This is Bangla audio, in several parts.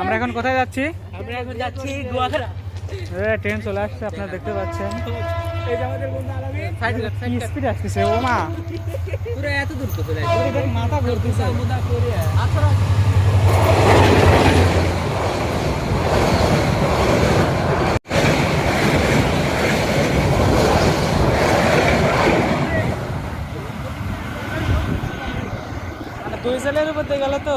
আমরা এখন কোথায় যাচ্ছি? আমরা এখন যাচ্ছি এ, ট্রেন চলে আসছে আপনারা দেখতে পাচ্ছেন। এই যে আমাদের বন্ধু আলামিন সাইড কি স্পিড আসতেছে ও মা। পুরো এত দূর তো চলে মাথা ঘুরতেছে। দুই সালের উপর দিয়ে গেল তো।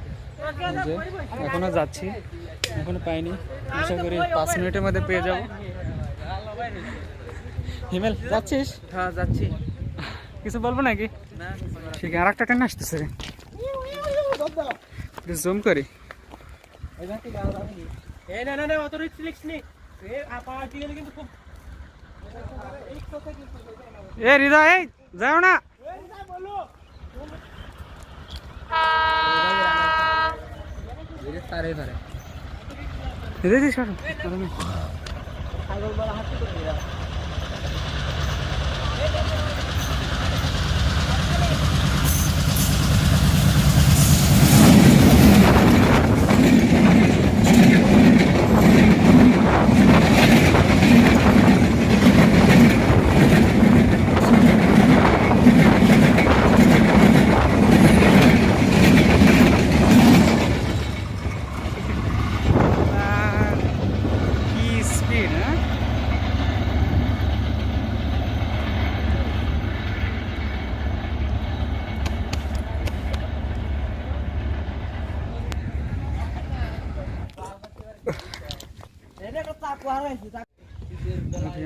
যে এখনও যাচ্ছি এখনও পাইনি। আশা করি পাঁচ মিনিটের মধ্যে পেয়ে যাব। হিমেল যাচ্ছিস? হ্যাঁ যাচ্ছি। কিছু বলব নাকি? ঠিক আর একটা ট্রেন আসতেছে। জুম করি। এই না না না অত রিক্স রিক্স নেই। এ আপা কিন্তু খুব এ হৃদয় এই যাও না ধরে হৃদয় দিস সরো সরো না। ছাগল বড় হাতে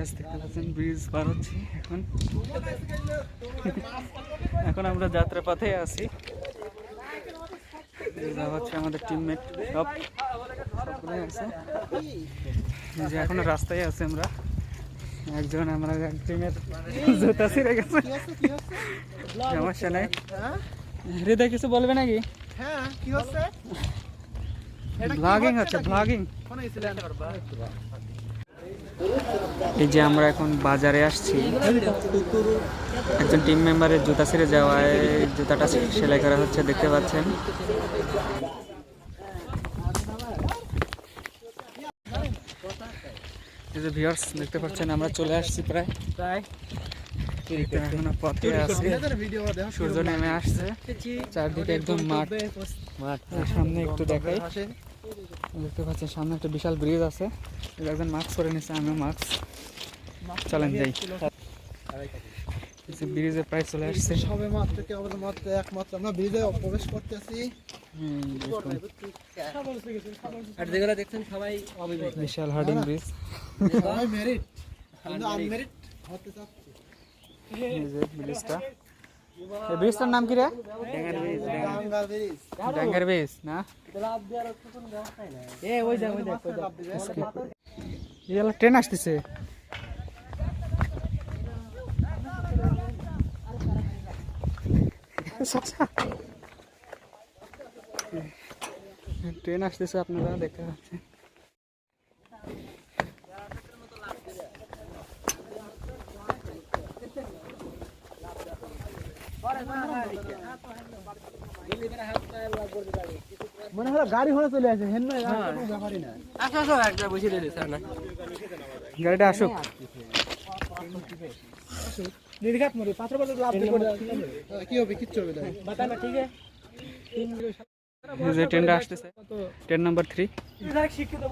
ব্রিজ দেখতে পাচ্ছেন ব্রিজ পার হচ্ছি এখন। এখন আমরা যাত্রা পথে আছি এরা হচ্ছে আমাদের টিমমেট সব। সবগুলোই আছে। যে এখনও রাস্তায় আছে আমরা। একজন আমরা টিমের জুতা ছিঁড়ে গেছে। সমস্যা নেই। হৃদয় কিছু বলবে নাকি? হ্যাঁ কি হচ্ছে? ব্লগিং হচ্ছে ব্লগিং কোন ইসল্যান্ড করবা এই যে আমরা এখন বাজারে আসছি। একজন টিম মেম্বারের জুতা ছিঁড়ে যাওয়ায় জুতাটা সেলাই করা হচ্ছে দেখতে পাচ্ছেন। এই যে ভিউয়ার্স দেখতে পাচ্ছেন আমরা চলে আসছি প্রায়। এখনও পথে আছি। সূর্য নেমে আসছে। চারদিকে একদম মাঠ। মাঠ সামনে একটু দেখাই। দেখতে পাচ্ছেন সামনে একটা বিশাল ব্রিজ আছে। একজন মাস্ক পরে নিচ্ছে আমিও মাস্ক চলেন যাই। ব্রিজে প্রায় চলে আসছে। সবে মাত্র কি আমাদের মাত্র একমাত্র। আমরা ব্রিজে প্রবেশ করতেছি। হুম, আর যেগুলো দেখছেন সবাই বিশাল হার্ডিং ব্রিজ সবাই মেরিট কিন্তু আনমেরিট হতে চাচ্ছি। ব্রিজটা এই ব্রিজটার নাম কি রে? ডাঙ্গা ব্রিজ ডাঙ্গার ব্রিজ। না? এ ওই দেখ ওই দেখ ওই ট্রেন আসতেছে। ট্রেন আসতেছে আপনারা দেখতে পাচ্ছেন। মনে হলো গাড়ি ঘোড়া চলে আসে হেন না ব্যাপারই না। আসো আসো একটা বসে দিলে স্যার না। গাড়িটা আসুক। নির্ঘাত মরে পাথর পাথর লাভ দিয়ে করে কি হবে কিচ্ছু হবে না। বাতা না ঠিক আছে? যে ট্রেনটা আসতেছে ট্রেন নাম্বার থ্রি শিক্ষিত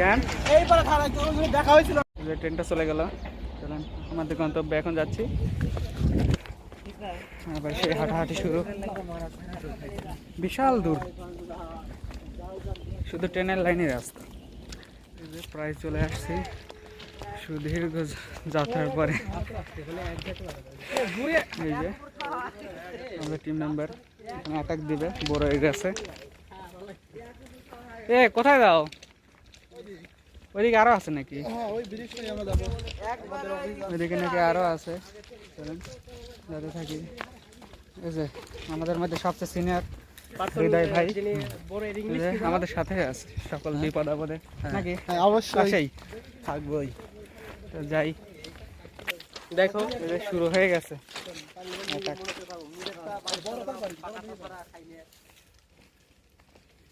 কেন? দেখা হয়েছিল। যে ট্রেনটা চলে গেল। চলেন আমাদের গন্তব্যে এখন যাচ্ছি। আবার সেই হাঁটাহাঁটি শুরু। বিশাল দূর। শুধু ট্রেনের লাইনে রাস্তা। প্রায় চলে আসছি সুদীর্ঘ যাত্রার পরে। এই যে আমাদের টিম মেম্বার অ্যাটাক দিবে বড় হয়ে গেছে। এ কোথায় যাও ওইদিকে আরও আছে নাকি? হ্যাঁ ওইদিকে নাকি আরও আছে। চলেন যাতে থাকি। এই যে আমাদের মধ্যে সবচেয়ে সিনিয়র হৃদয় ভাই। আমাদের সাথে আছে সকল বিপদ আপদে। নাকি? হ্যাঁ অবশ্যই। পাশেই। থাকবোই। তো যাই। দেখো শুরু হয়ে গেছে attack। এই যে বড়ইগুলা।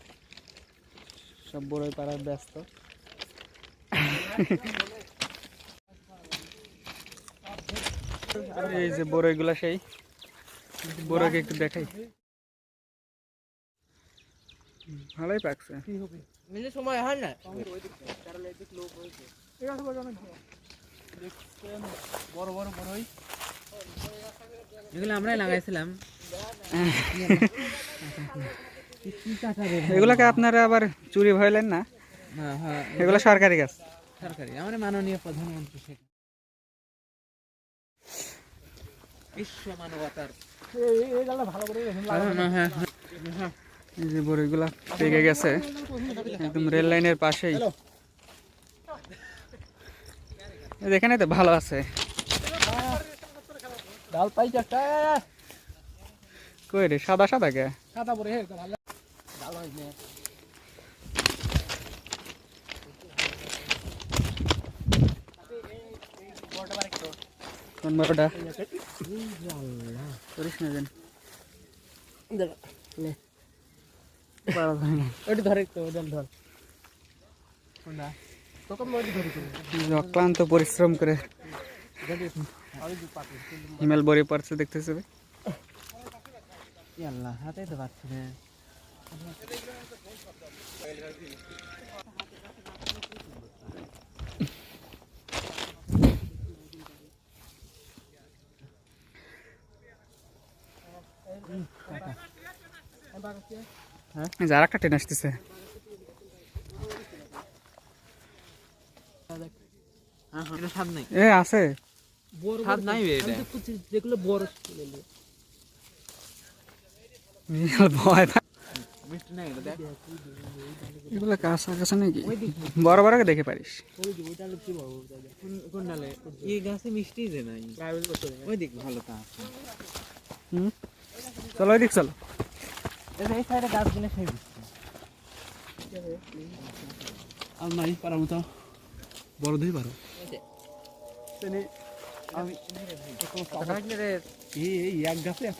সব বড়ই পাড়ার ব্যস্ত। এই যে বড়ইগুলা সেই বড়কে একটু দেখাই। ভালোই পাকছে। সময় হয় না? বড় বড় বড়ই। এগুলো আমরাই লাগাইছিলাম। এগুলাকে আপনারা আবার চুরি ভয়লেন না। হ্যাঁ হ্যাঁ এগুলো সরকারি গাছ সরকারি আমার মাননীয় প্রধানমন্ত্রী শেখ। বিশ্ব মানবতার। এই এই জায়গাটা ভালো করে দেখুন হ্যাঁ এই যে পেকে গেছে একদম রেল লাইনের পাশেই। এখানে তো ভালো আছে। ডাল পাইছে কই রে সাদা সাদা কে? খাতা পরে কোন বড়টা করিস না যেন অক্লান্ত পরিশ্রম করে হিমেল বড়ি পড়ছে দেখতেছে। আল্লাহ হাতে তো পাচ্ছি এই একটা ট্রেন আসতেছে। হ্যাঁ এটা নাই এ আছে বড় স্বাদ নাই যেগুলো বড় ভয় এগুলো কাঁচা কাঁচা নাকি? বড় বড় দেখে পারিস। ওই এই গাছে মিষ্টি যে নাই। ওই দিক ভালো তা হুম? চলো ওইদিক চলো। এই সাইডে গাছগুলো সেই আর নাই পারার মতো। বড় ধরে পারো। আমি এক গাছে এত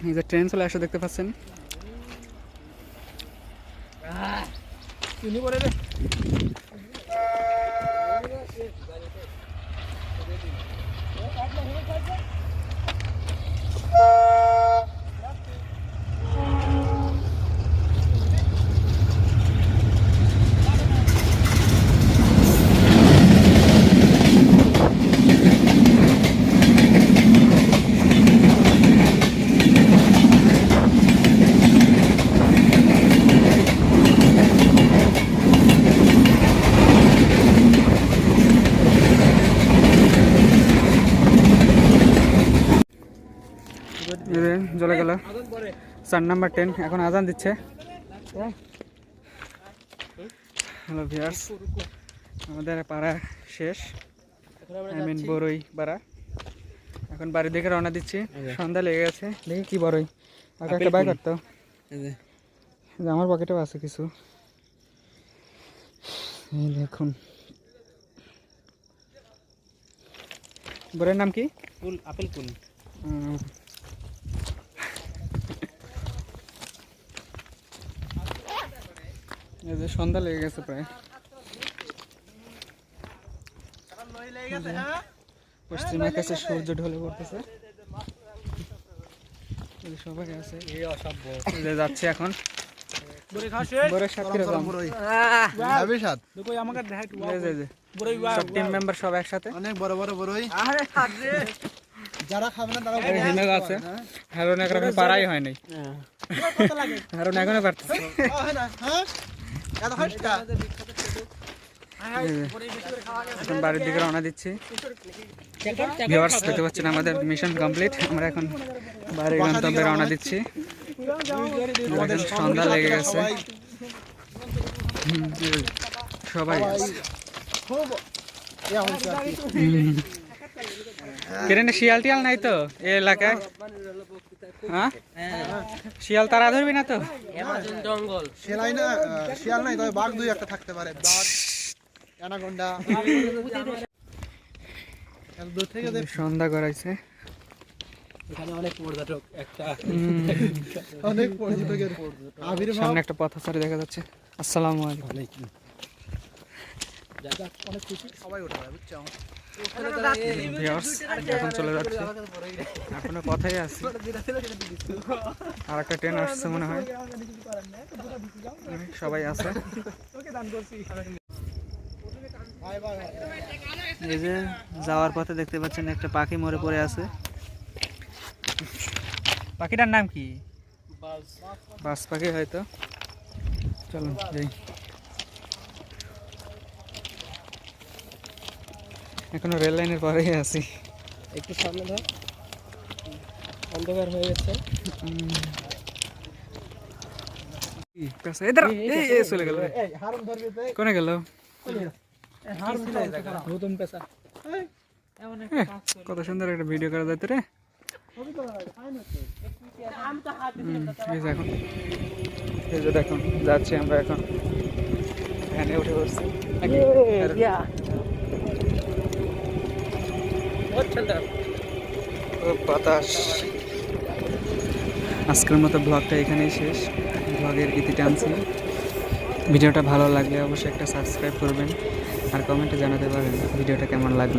এই যে ট্রেন চলে আসে দেখতে পাচ্ছেন তুমি পরে রে এই যে চলে গেল চার নাম্বার টেন এখন আজান দিচ্ছে। হ্যালো ভিয়ার্স আমাদের পাড়া শেষ। আই মিন বড়ই পাড়া। এখন বাড়ির দিকে রওনা দিচ্ছি। সন্ধ্যা লেগে গেছে। দেখি কি বড়ই আর একটা বাই করতো আমার পকেটেও আছে কিছু। এই দেখুন বরের নাম কি? ফুল আপেল ফুল এই যে সন্ধ্যা লেগে গেছে প্রায়। পশ্চিমের কাছে সূর্য ঢলে পড়তেছে। সবাই আছে। এই অসভ্য। এই যে যাচ্ছে এখন। বড়ি খাওয়া বরের সাত কীরকম যাবি সাত দেখো আমাকে দেখাই এই যে, এই যে, বড়ি সব টিম মেম্বার সব একসাথে। অনেক বড় বড় বড়ই। আরে যারা খাবে না তারা এই আছে। হারুন এখন পারাই হয় নাই কত লাগে? হারুন এখনও পারতেছে এখন বাড়ির দিকে রওনা দিচ্ছি। ভিউয়ার্স দেখতে পাচ্ছেন আমাদের মিশন কমপ্লিট আমরা এখন বাড়ির গন্তব্যে রওনা দিচ্ছি। সন্ধ্যা লেগে গেছে। সবাই। কেরেনে শিয়াল টিয়াল নাই তো এই এলাকায়? হ্যাঁ? শিয়াল তারা ধরবি না তো? অ্যামাজন জঙ্গল। সেলাই না শিয়াল নাই তবে বাঘ দুই একটা থাকতে পারে। বাঘ অ্যানাকোন্ডা। দূর থেকে সন্ধ্যা করাইছে এখানে অনেক পর্যটক একটা। অনেক পর্যটকের। আবির্ভাব সামনে একটা পথচারী দেখা যাচ্ছে। আসসালামু আলাইকুম। অনেক খুশি সবাই উঠে যাবে বুঝছ? ভিউয়ার্স এখন চলে যাচ্ছে। এখনও কথাই আছে। আর একটা ট্রেন আসছে মনে হয়। সবাই আছে। এই যে যাওয়ার পথে দেখতে পাচ্ছেন একটা পাখি মরে পড়ে আছে। পাখিটার নাম কি? বাস পাখি হয়তো। চলুন যাই। এখনও রেল লাইনের পরেই আছি। একটু সামনে ধর। অন্ধকার হয়ে গেছে। চলে গেল কোনে গেল? কত সুন্দর একটা ভিডিও করা যাইতে রে। এখন। যাচ্ছি আমরা এখন। এখানে উঠে পড়ছি বাতাস। আজকের মতো ব্লগটা এখানেই শেষ। ব্লগের ইতি টানছি। ভিডিওটা ভালো লাগলে অবশ্যই একটা সাবস্ক্রাইব করবেন। আর কমেন্টে জানাতে পারেন ভিডিওটা কেমন লাগল।